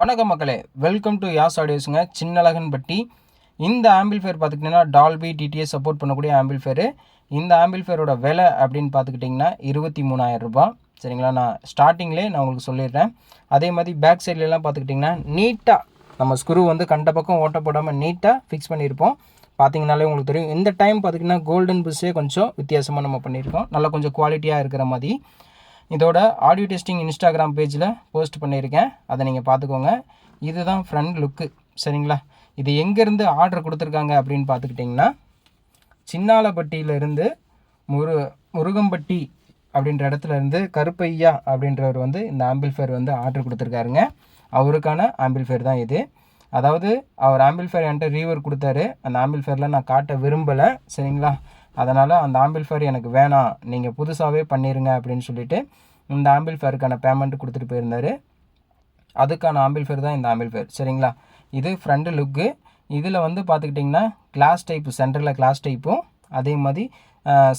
வணக்கம் மக்களே. Welcome to யாஸ் ஆடியோஸுங்க சின்னழகன்பட்டி இந்த ஆம்பிள்ஃபேர் பார்த்துக்கிட்டிங்கன்னா டால்பி டிடிஎஸ் சப்போர்ட் பண்ணக்கூடிய ஆம்பிள்ஃபேரு இந்த ஆம்பிள்ஃபேரோட விலை அப்படின்னு பார்த்துக்கிட்டிங்கன்னா இருபத்தி மூணாயிரம் ரூபாய் சரிங்களா? நான் ஸ்டார்டிங்லேயே நான் உங்களுக்கு சொல்லிடுறேன். அதே மாதிரி பேக் சைட்லலாம் பார்த்துக்கிட்டிங்கன்னா நீட்டாக நம்ம ஸ்க்ரூ வந்து கண்ட பக்கம் ஓட்ட போடாமல் நீட்டாக ஃபிக்ஸ் பண்ணியிருப்போம். பார்த்தீங்கனாலே உங்களுக்கு தெரியும். இந்த டைம் பார்த்திங்கன்னா கோல்டன் புஷ்ஷே கொஞ்சம் வித்தியாசமாக நம்ம பண்ணியிருக்கோம். நல்லா கொஞ்சம் குவாலிட்டியாக இருக்கிற மாதிரி. இதோட ஆடியோ டெஸ்டிங் இன்ஸ்டாகிராம் பேஜில் போஸ்ட் பண்ணியிருக்கேன். அதை நீங்கள் பார்த்துக்கோங்க. இதுதான் ஃப்ரண்ட் லுக்கு சரிங்களா? இது எங்கேருந்து ஆர்டர் கொடுத்துருக்காங்க அப்படின்னு பார்த்துக்கிட்டிங்கன்னா சின்னாலப்பட்டியிலேருந்து முரு முருகம்பட்டி அப்படின்ற இடத்துல இருந்து கருப்பையா அப்படின்றவர் வந்து இந்த ஆம்பிள்ஃபேர் வந்து ஆர்டர் கொடுத்துருக்காருங்க. அவருக்கான ஆம்பிள்ஃபேர் தான் இது. அதாவது அவர் ஆம்பிள்ஃபேர் என்கிட்ட ரீவர் கொடுத்தாரு. அந்த ஆம்பிள்ஃபேரில் நான் காட்ட விரும்பலை சரிங்களா? அதனால் அந்த ஆம்பிள்ஃபேர் எனக்கு வேணாம். நீங்கள் புதுசாகவே பண்ணிடுங்க அப்படின்னு சொல்லிட்டு இந்த ஆம்பிள்ஃபேருக்கான பேமெண்ட் கொடுத்துட்டு போயிருந்தார். அதுக்கான ஆம்பிள்ஃபேர் தான் இந்த ஆம்பிள்ஃபேர் சரிங்களா? இது ஃப்ரண்ட் லுக்கு இதில் வந்து பார்த்துக்கிட்டிங்கன்னா கிளாஸ் டைப்பு சென்டரில் கிளாஸ் டைப்பும் அதே மாதிரி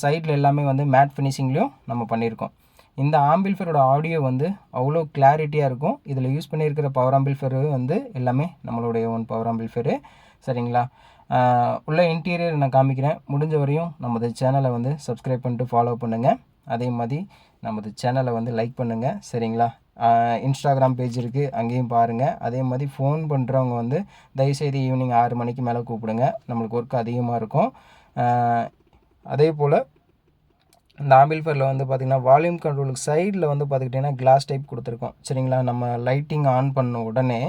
சைடில் எல்லாமே வந்து மேட் ஃபினிஷிங்லேயும் நம்ம பண்ணியிருக்கோம் இந்த ஆம்பிள்ஃபேரோட ஆடியோ வந்து அவ்வளோ கிளாரிட்டியாக இருக்கும். இதில் யூஸ் பண்ணியிருக்கிற பவர் ஆம்பிள்ஃபேரு வந்து எல்லாமே நம்மளுடைய ஓன் பவர் ஆம்பிள்ஃபேரு சரிங்களா? உள்ள இன்டீரியர் நான் காமிக்கிறேன். முடிஞ்ச வரையும் நமது சேனலை வந்து சப்ஸ்கிரைப் பண்ணிட்டு ஃபாலோ பண்ணுங்கள் அதே மாதிரி நமது சேனலை வந்து லைக் பண்ணுங்கள் சரிங்களா? இன்ஸ்டாகிராம் பேஜ் இருக்குது அங்கேயும் பாருங்கள் அதே மாதிரி ஃபோன் பண்ணுறவங்க வந்து தயவுசெய்து ஈவினிங் ஆறு மணிக்கு மேலே கூப்பிடுங்க. நம்மளுக்கு ஒர்க் அதிகமாக இருக்கும். அதே போல் இந்த ஆம்பிள்ஃபேரில் வந்து பார்த்திங்கன்னா வால்யூம் கண்ட்ரோலுக்கு சைடில் வந்து பார்த்துக்கிட்டிங்கன்னா கிளாஸ் டைப் கொடுத்துருக்கோம். சரிங்களா? நம்ம லைட்டிங் ஆன் பண்ண உடனே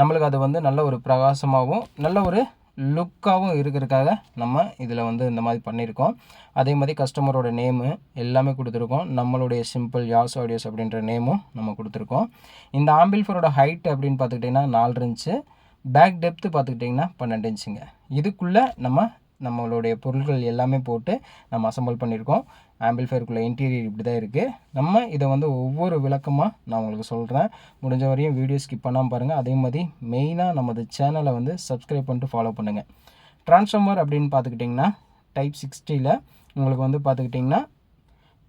நம்மளுக்கு அது வந்து நல்ல ஒரு பிரகாசமாகவும் நல்ல ஒரு லுக்காகவும் இருக்கிறதுக்காக நம்ம இதில் வந்து இந்த மாதிரி பண்ணியிருக்கோம். அதே மாதிரி கஸ்டமரோட நேமு எல்லாமே கொடுத்துருக்கோம். நம்மளுடைய சிம்பிள் யாஸ் ஆடியோஸ் அப்படின்ற நேமும் நம்ம கொடுத்துருக்கோம். இந்த ஆம்பிள்ஃபரோட ஹைட் அப்படின்னு பார்த்துக்கிட்டிங்கன்னா நாலு இன்ச்சு பேக் டெப்த்து பார்த்துக்கிட்டிங்கன்னா பன்னெண்டு இன்ச்சுங்க. இதுக்குள்ளே நம்ம நம்மளுடைய பொருட்கள் எல்லாமே போட்டு நம்ம அசம்பிள் பண்ணியிருக்கோம். ஆம்பிள்ஃபயருக்குள்ளே இன்டீரியர் இப்படி தான் இருக்குது நம்ம இதை வந்து ஒவ்வொரு விளக்கமாக நான் உங்களுக்கு சொல்கிறேன் முடிஞ்ச வரையும் வீடியோ ஸ்கிப் பண்ணாமல் பாருங்கள் அதே மாதிரி மெயினாக நமது சேனலை வந்து சப்ஸ்கிரைப் பண்ணிட்டு ஃபாலோ பண்ணுங்கள் ட்ரான்ஸ்ஃபார்மர் அப்படின்னு பார்த்துக்கிட்டிங்கன்னா டைப் சிக்ஸ்டியில் உங்களுக்கு வந்து பார்த்துக்கிட்டிங்கன்னா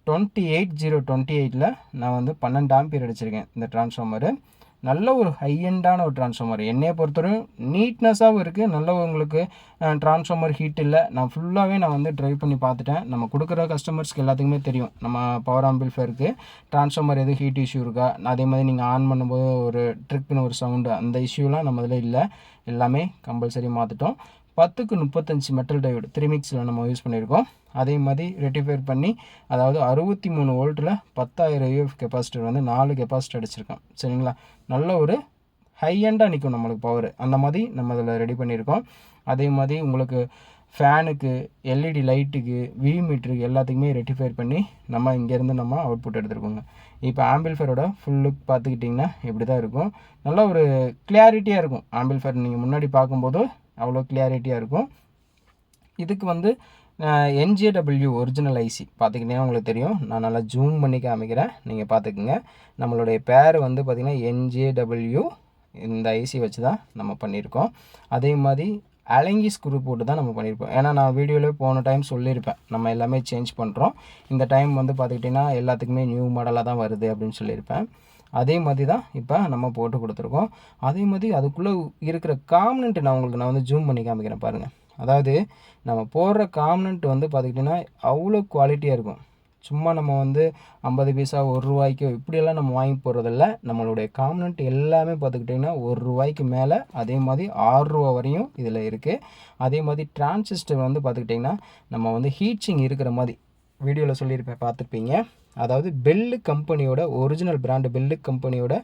டுவெண்ட்டி எயிட் ஜீரோ டுவெண்ட்டி எயிட்டில் நான் வந்து பன்னெண்டு ஆம்பியர் அடிச்சிருக்கேன் இந்த ட்ரான்ஸ்ஃபார்மரு நல்ல ஒரு ஹையண்டான ஒரு ட்ரான்ஸ்ஃபார்மர் என்னையை பொறுத்தவரையும் நீட்னஸாகவும் இருக்குது நல்ல உங்களுக்கு ட்ரான்ஸ்ஃபார்மர் ஹீட் இல்லை. நான் ஃபுல்லாகவே நான் வந்து ட்ரைவ் பண்ணி பார்த்துட்டேன். நம்ம கொடுக்குற கஸ்டமர்ஸ்க்கு எல்லாத்துக்குமே தெரியும். நம்ம பவர் ஆம்பிள்ஃபேருக்கு ட்ரான்ஸ்ஃபார்மர் எதுவும் ஹீட் இஷ்யூ இருக்கா? அதே மாதிரி நீங்கள் ஆன் பண்ணும்போது ஒரு ட்ரிக்குன்னு ஒரு சவுண்டு அந்த இஷ்யூலாம் நம்ம இதில் இல்லை. எல்லாமே கம்பல்சரி மாற்றிட்டோம் பத்துக்கு முப்பத்தஞ்சு மெட்டல் டயோடு த்ரீ மிக்ஸில் நம்ம யூஸ் பண்ணியிருக்கோம். அதே மாதிரி ரெட்டிஃபைர் பண்ணி அதாவது அறுபத்தி மூணு வோல்ட்டில் பத்தாயிரம் யூஎஃப் கெப்பாசிட்டர் வந்து நாலு கெப்பாசிட்டி அடிச்சிருக்கோம். சரிங்களா? நல்ல ஒரு ஹையண்டாக நிற்கும் நம்மளுக்கு பவர் அந்த மாதிரி நம்ம அதில் ரெடி பண்ணியிருக்கோம். அதே மாதிரி உங்களுக்கு ஃபேனுக்கு எல்இடி லைட்டுக்கு வி மீட்டருக்கு எல்லாத்துக்குமே ரெட்டிஃபைர் பண்ணி நம்ம இங்கேருந்து நம்ம அவுட்புட் எடுத்துருக்கோங்க. இப்போ ஆம்பிள்ஃபேரோட ஃபுல் லுக் பார்த்துக்கிட்டிங்கன்னா இப்படி தான் இருக்கும். நல்ல ஒரு கிளியாரிட்டியாக இருக்கும். ஆம்பிள்ஃபேர் நீங்கள் முன்னாடி பார்க்கும்போது அவ்வளோ கிளியாரிட்டியாக இருக்கும். இதுக்கு வந்து என்ஜேடபிள்யூ ஒரிஜினல் ஐசி பார்த்துக்கிட்டே உங்களுக்கு தெரியும். நான் நல்லா ஜூம் பண்ணி காமிக்கிறேன். நீங்கள் பார்த்துக்குங்க. நம்மளுடைய பேர் வந்து பார்த்திங்கன்னா என்ஜேடபிள்யூ இந்த ஐசி வச்சு தான் நம்ம பண்ணியிருக்கோம். அதே மாதிரி அலங்கி ஸ்க்ரூ போட்டு தான் நம்ம பண்ணியிருப்போம். ஏன்னா நான் வீடியோவிலே போன டைம் சொல்லியிருப்பேன். நம்ம எல்லாமே சேஞ்ச் பண்ணுறோம் இந்த டைம் வந்து பார்த்துக்கிட்டிங்கன்னா எல்லாத்துக்குமே நியூ மாடலாக தான் வருது அப்படின்னு சொல்லியிருப்பேன். அதே மாதிரி தான் இப்போ நம்ம போட்டு கொடுத்துருக்கோம். அதே மாதிரி அதுக்குள்ளே இருக்கிற காமனண்ட் நான் உங்களுக்கு நான் வந்து ஜூம் பண்ணி காமிக்கிறேன் பாருங்கள் அதாவது நம்ம போடுற காமனண்ட் வந்து பார்த்துக்கிட்டிங்கன்னா அவ்வளோ குவாலிட்டியாக இருக்கும். சும்மா நம்ம வந்து ஐம்பது பைசா ஒரு ரூபாய்க்கோ இப்படியெல்லாம் நம்ம வாங்கி போடுறதில்ல. நம்மளுடைய காமனண்ட் எல்லாமே பார்த்துக்கிட்டிங்கன்னா ஒரு ரூபாய்க்கு மேலே அதே மாதிரி ஆறு ரூபா வரையும் இதில் இருக்குது அதே மாதிரி டிரான்சிஸ்டர் வந்து பார்த்துக்கிட்டிங்கன்னா நம்ம வந்து ஹீட்சிங் இருக்கிற மாதிரி வீடியோவில் சொல்லியிருப்பேன் பார்த்துருப்பீங்க அதாவது பெல்லு கம்பெனியோட ஒரிஜினல் பிராண்டு பெல்லு கம்பெனியோட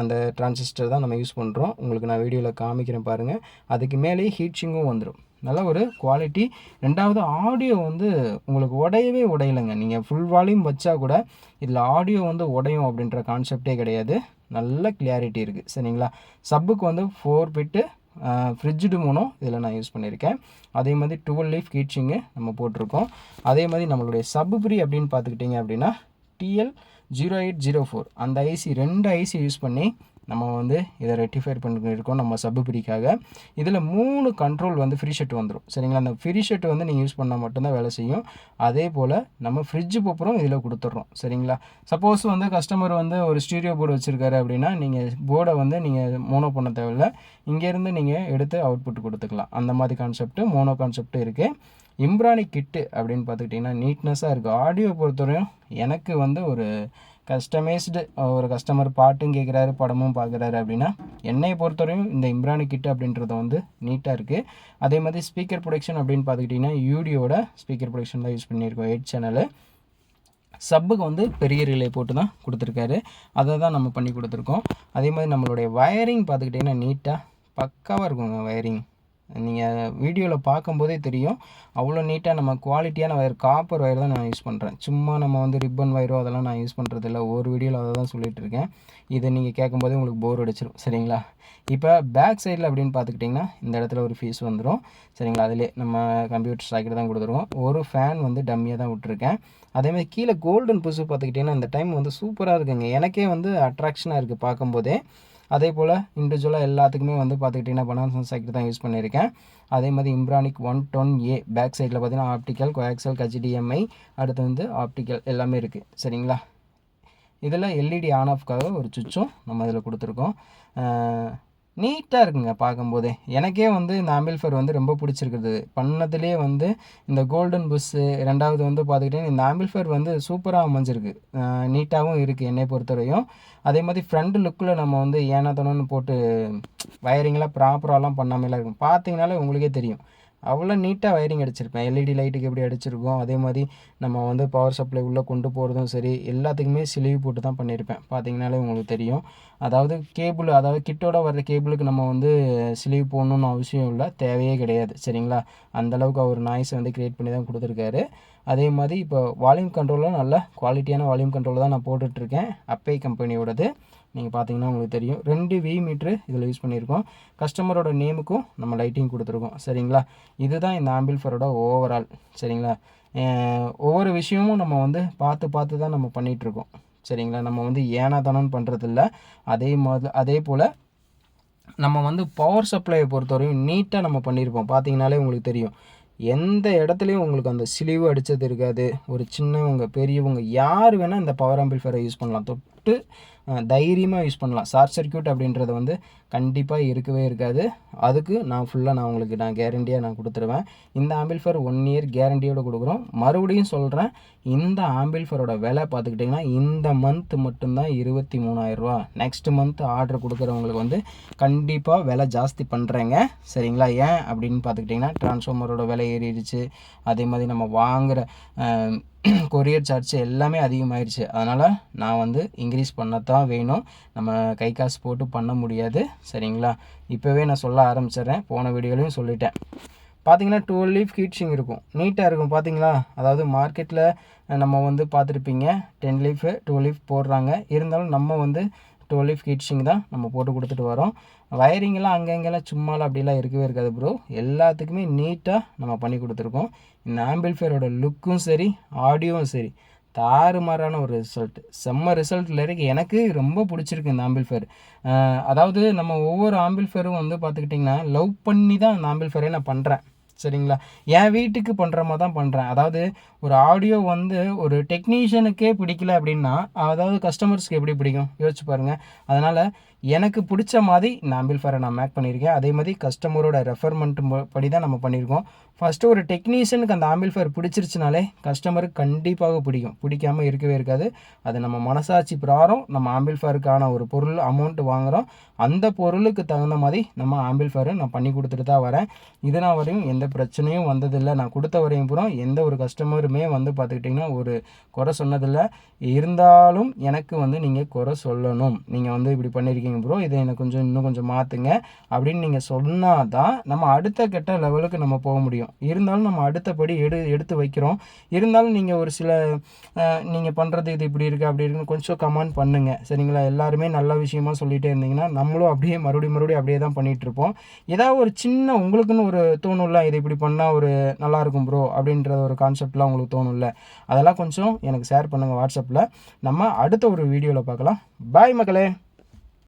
அந்த டிரான்சிஸ்டர் தான் நம்ம யூஸ் பண்ணுறோம் உங்களுக்கு நான் வீடியோவில் காமிக்கிறேன் பாருங்கள் அதுக்கு மேலேயே ஹீட்சிங்கும் வந்துடும் நல்ல ஒரு குவாலிட்டி ரெண்டாவது ஆடியோ வந்து உங்களுக்கு உடையவே உடையலைங்க. நீங்கள் ஃபுல் வால்யூம் வச்சா கூட இதில் ஆடியோ வந்து உடையும் அப்படின்ற கான்செப்டே கிடையாது. நல்ல கிளியாரிட்டி இருக்குது சரிங்களா? சப்புக்கு வந்து ஃபோர் பிட்டு ஃப்ரிட்ஜு மூணும் இதில் நான் யூஸ் பண்ணியிருக்கேன். அதே மாதிரி டுவெல் லீஃப் கீட்சிங்கு நம்ம போட்டிருக்கோம். அதே மாதிரி நம்மளுடைய சப்ரி அப்படின்னு பார்த்துக்கிட்டிங்க அப்படின்னா TL zero eight zero four அந்த ஐசி ரெண்டு ஐசி யூஸ் பண்ணி நம்ம வந்து இதை ரெட்டிஃபை பண்ணிருக்கோம் நம்ம சப்பு பிரிக்காக இதில் மூணு கண்ட்ரோல் வந்து ஃப்ரீ ஷெட் வந்துடும் சரிங்களா? அந்த ஃப்ரீ ஷெட் வந்து நீங்கள் யூஸ் பண்ணால் மட்டும்தான் வேலை செய்யும். அதே போல் நம்ம ஃப்ரிட்ஜு போப்புறம் இதில் கொடுத்துட்றோம் சரிங்களா? சப்போஸ் வந்து கஸ்டமர் வந்து ஒரு ஸ்டீரியோ போர்டு வச்சுருக்காரு அப்படின்னா நீங்கள் போர்டை வந்து நீங்கள் மோனோ பண்ண தேவையில்ல. இங்கேருந்து நீங்கள் எடுத்து அவுட்புட் கொடுத்துக்கலாம். அந்த மாதிரி கான்செப்ட்டு மோனோ கான்செப்ட் இருக்குது இம்ரானி கிட்டு அப்படின்னு பார்த்துக்கிட்டிங்கன்னா நீட்னஸாக இருக்குது ஆடியோ பொறுத்தவரையும் எனக்கு வந்து ஒரு கஸ்டமைஸ்டு ஒரு கஸ்டமர் பாட்டும் கேட்குறாரு படமும் பார்க்குறாரு அப்படின்னா என்னை பொறுத்தவரையும் இந்த இம்ரானி கிட்டு அப்படின்றது வந்து நீட்டாக இருக்குது அதே மாதிரி ஸ்பீக்கர் ப்ரொடக்ஷன் அப்படின்னு பார்த்துக்கிட்டிங்கன்னா யூடியோட ஸ்பீக்கர் ப்ரொடக்ஷன் தான் யூஸ் பண்ணியிருக்கோம் எயிட் சேனலு சப்புக்கு வந்து பெரிய ரிலே போட்டு தான் கொடுத்துருக்காரு. அதை தான் நம்ம பண்ணி கொடுத்துருக்கோம். அதே மாதிரி நம்மளுடைய வயரிங் பார்த்துக்கிட்டிங்கன்னா நீட்டாக பக்காவாக இருக்குங்க வயரிங் நீங்கள் வீடியோவில் பார்க்கும்போதே தெரியும். அவ்வளோ நீட்டாக நம்ம குவாலிட்டியான வயர் காப்பர் ஒயர் தான் நான் யூஸ் பண்ணுறேன் சும்மா நம்ம வந்து ரிப்பன் வயரோ அதெல்லாம் நான் யூஸ் பண்ணுறதில்ல ஒரு வீடியோவில் அதை தான் சொல்லிகிட்டு இருக்கேன். இதை நீங்கள் கேட்கும்போதே உங்களுக்கு போர் அடிச்சிடும் சரிங்களா? இப்போ பேக் சைடில் அப்படின்னு பார்த்துக்கிட்டிங்கன்னா இந்த இடத்துல ஒரு ஃபீஸ் வந்துடும் சரிங்களா? அதிலே நம்ம கம்ப்யூட்டர் சாக்கெட் தான் கொடுத்துருவோம். ஒரு ஃபேன் வந்து டம்மியாக தான் விட்ருக்கேன் அதேமாதிரி கீழே கோல்டன் புதுசு பார்த்துக்கிட்டிங்கன்னா இந்த டைம் வந்து சூப்பராக இருக்குங்க. எனக்கே வந்து அட்ராக்ஷனாக இருக்குது பார்க்கும்போதே. அதே போல் இண்டிவிஜுவலாக எல்லாத்துக்குமே வந்து பார்த்துக்கிட்டிங்கன்னா பனாசன் சைக்கிள் தான் யூஸ் பண்ணியிருக்கேன். அதே மாதிரி இம்ப்ரானிக் ஒன் டொன் ஏ பேக் சைடில் பார்த்தீங்கன்னா ஆப்டிக்கல் கோஆக்சல் ஹெச்டிஎம்ஐ அடுத்து வந்து ஆப்டிக்கல் எல்லாமே இருக்குது சரிங்களா? இதில் எல்இடி ஆன் ஆஃப்காக ஒரு சுவிட்சும் நம்ம இதில் கொடுத்துருக்கோம். நீட்டாக இருக்குங்க பார்க்கும்போதே. எனக்கே வந்து இந்த ஆம்பிள்ஃபர் வந்து ரொம்ப பிடிச்சிருக்குது. பண்ணதுலேயே வந்து இந்த கோல்டன் புஷ்ஷு ரெண்டாவது வந்து பார்த்துக்கிட்டிங்கன்னா இந்த ஆம்பிள்ஃபர் வந்து சூப்பராக அமைஞ்சிருக்கு. நீட்டாகவும் இருக்குது என்னை பொறுத்தவரையும். அதே மாதிரி ஃப்ரண்ட் லுக்கில் நம்ம வந்து ஏனாத்தனம்னு போட்டு வயரிங்லாம் ப்ராப்பராகலாம் பண்ணாமலாம் இருக்கும். பார்த்தீங்கனாலே உங்களுக்கே தெரியும். அவ்வளோ நீட்டாக வயரிங் அடிச்சிருப்பேன். எல்இடி லைட்டுக்கு எப்படி அடிச்சிருக்கோம் அதே மாதிரி நம்ம வந்து பவர் சப்ளை உள்ளே கொண்டு போகிறதும் சரி எல்லாத்துக்குமே சிலிவு போட்டு தான் பண்ணியிருப்பேன் பார்த்தீங்கனாலே உங்களுக்கு தெரியும். அதாவது கேபிள் அதாவது கிட்டோட வர்ற கேபிளுக்கு நம்ம வந்து சிலிவு போடணுன்னு அவசியம் இல்லை தேவையே கிடையாது. சரிங்களா? அந்தளவுக்கு அவர் நாய்ஸை வந்து க்ரியேட் பண்ணி தான் கொடுத்துருக்காரு. அதே மாதிரி இப்போ வால்யூம் கண்ட்ரோலும் நல்ல குவாலிட்டியான வால்யூம் கண்ட்ரோல் தான் நான் போட்டுட்ருக்கேன் அப்பே கம்பெனியோடது நீங்கள் பார்த்தீங்கன்னா உங்களுக்கு தெரியும். ரெண்டு வி மீட்ரு இதில் யூஸ் பண்ணியிருக்கோம் கஸ்டமரோட நேமுக்கும் நம்ம லைட்டிங் கொடுத்துருக்கோம். சரிங்களா? இதுதான் இந்த ஆம்பிள்ஃபரோட ஓவரால் சரிங்களா? ஒவ்வொரு விஷயமும் நம்ம வந்து பார்த்து பார்த்து தான் நம்ம பண்ணிகிட்ருக்கோம் சரிங்களா? நம்ம வந்து ஏனாதானம்னு பண்ணுறதில்ல அதே மாதிரி அதே போல் நம்ம வந்து பவர் சப்ளையை பொறுத்தவரையும் நீட்டாக நம்ம பண்ணியிருப்போம் பார்த்தீங்கனாலே உங்களுக்கு தெரியும். எந்த இடத்துலையும் உங்களுக்கு அந்த சிலிவு அடித்தது இருக்காது. ஒரு சின்னவங்க பெரியவங்க யார் வேணால் இந்த பவர் ஆம்பிள்ஃபரை யூஸ் பண்ணலாம். தொட்டு தைரியமாக யூஸ் பண்ணலாம். ஷார்ட் சர்க்கியூட் அப்படின்றது வந்து கண்டிப்பாக இருக்கவே இருக்காது. அதுக்கு நான் ஃபுல்லாக நான் உங்களுக்கு நான் கேரண்டியாக நான் கொடுத்துருவேன். இந்த ஆம்பிள்ஃபர் ஒன் இயர் கேரண்டியோடு கொடுக்குறோம். மறுபடியும் சொல்கிறேன் இந்த ஆம்பிள்ஃபரோட விலை பார்த்துக்கிட்டிங்கன்னா இந்த மந்த் மட்டும்தான் இருபத்தி மூணாயிரரூவா நெக்ஸ்ட் மந்த் ஆர்டர் கொடுக்குறவங்களுக்கு வந்து கண்டிப்பாக விலை ஜாஸ்தி பண்ணுறேங்க சரிங்களா? ஏன் அப்படின்னு பார்த்துக்கிட்டிங்கன்னா ட்ரான்ஸ்ஃபார்மரோட விலை ஏறிடுச்சு. அதே மாதிரி நம்ம வாங்குகிற கொரியர் சார்ஜ் எல்லாமே அதிகமாகிடுச்சு அதனால் நான் வந்து இன்க்ரீஸ் பண்ணத்தான் வேணும். நம்ம கை காசு போட்டு பண்ண முடியாது. சரிங்களா? இப்போவே நான் சொல்ல ஆரம்பிச்சிடுறேன். போன வீடியோலையும் சொல்லிட்டேன். பார்த்தீங்கன்னா டுவெல் லீஃப் ஹீட்ஸிங் இருக்கும். நீட்டாக இருக்கும் பார்த்தீங்களா அதாவது மார்க்கெட்டில் நம்ம வந்து பார்த்துருப்பீங்க. டென் லீஃபு டுவெல் லீஃப் போடுறாங்க. இருந்தாலும் நம்ம வந்து டுவெல் லீஃப் தான் நம்ம போட்டு கொடுத்துட்டு வரோம். வயரிங்கெல்லாம் அங்கங்கெல்லாம் சும்மாலாம் அப்படிலாம் இருக்கவே இருக்காது ப்ரோ எல்லாத்துக்குமே நீட்டாக நம்ம பண்ணி கொடுத்துருக்கோம். இந்த ஆம்பிள்ஃபேரோட லுக்கும் சரி ஆடியோவும் சரி. தாறுமாறான ஒரு ரிசல்ட் செம்ம ரிசல்ட்டில் இருக்கு. எனக்கு ரொம்ப பிடிச்சிருக்கு இந்த ஆம்பிள்ஃபேர் அதாவது நம்ம ஒவ்வொரு ஆம்பிள்ஃபேரும் வந்து பார்த்துக்கிட்டிங்கன்னா லவ் பண்ணி தான் இந்த ஆம்பிள்ஃபேரே நான் பண்ணுறேன் சரிங்களா? என் வீட்டுக்கு பண்ணுற மாதிரி தான் பண்ணுறேன் அதாவது ஒரு ஆடியோ வந்து ஒரு டெக்னீஷியனுக்கே பிடிக்கல அப்படின்னா அதாவது கஸ்டமர்ஸ்க்கு எப்படி பிடிக்கும்? யோசிச்சு பாருங்கள் அதனால் எனக்கு பிடிச்ச மாதிரி இந்த ஆம்பிள்ஃபயரை நான் மேக் பண்ணியிருக்கேன். அதே மாதிரி கஸ்டமரோட ரெஃபர்மெண்ட் படி தான் நம்ம பண்ணியிருக்கோம். ஃபஸ்ட்டு ஒரு டெக்னீஷியனுக்கு அந்த ஆம்பிள்ஃபயர் பிடிச்சிருச்சுனாலே கஸ்டமருக்கு கண்டிப்பாக பிடிக்கும். பிடிக்காமல் இருக்கவே இருக்காது. அது நம்ம மனசாட்சி பிராரம் நம்ம ஆம்பிள்ஃபயருக்கான ஒரு பொருள் அமௌண்ட் வாங்குகிறோம் அந்த பொருளுக்கு தகுந்த மாதிரி நம்ம ஆம்பிள்ஃபயரை நான் பண்ணி கொடுத்துட்டு தான் வரேன். இதனால் வரையும் எந்த பிரச்சனையும் வந்ததில்லை. நான் கொடுத்த வரையும் பூரா எந்த ஒரு கஸ்டமருமே வந்து பார்த்துக்கிட்டிங்கன்னா ஒரு குறை சொன்னதில்லை. இருந்தாலும் எனக்கு வந்து நீங்கள் குறை சொல்லணும். நீங்கள் வந்து இப்படி பண்ணியிருக்கீங்க. ப்ரோ இதை எனக்கு கொஞ்சம் இன்னும் கொஞ்சம் மாற்றுங்க அப்படின்னு நீங்கள் சொன்னால் தான் நம்ம அடுத்த கெட்ட லெவலுக்கு நம்ம போக முடியும். இருந்தாலும் நம்ம அடுத்தபடி எடு எடுத்து வைக்கிறோம். இருந்தாலும் நீங்கள் ஒரு சில நீங்கள் பண்ணுறது இது இப்படி இருக்குது அப்படி இருக்குன்னு கொஞ்சம் கமெண்ட் பண்ணுங்கள் சரிங்களா? எல்லாருமே நல்ல விஷயமா சொல்லிகிட்டே இருந்தீங்கன்னா நம்மளும் அப்படியே மறுபடியும் மறுபடியும் அப்படியே தான் பண்ணிகிட்ருப்போம் ஏதாவது ஒரு சின்ன உங்களுக்குன்னு ஒரு தோணும்ல இது இப்படி பண்ணால் ஒரு நல்லாயிருக்கும் ப்ரோ அப்படின்றத ஒரு கான்செப்ட்லாம் உங்களுக்கு தோணும்ல அதெல்லாம் கொஞ்சம் எனக்கு ஷேர் பண்ணுங்கள் வாட்ஸ்அப்பில் நம்ம அடுத்த ஒரு வீடியோவில் பார்க்கலாம். பாய் மக்களே.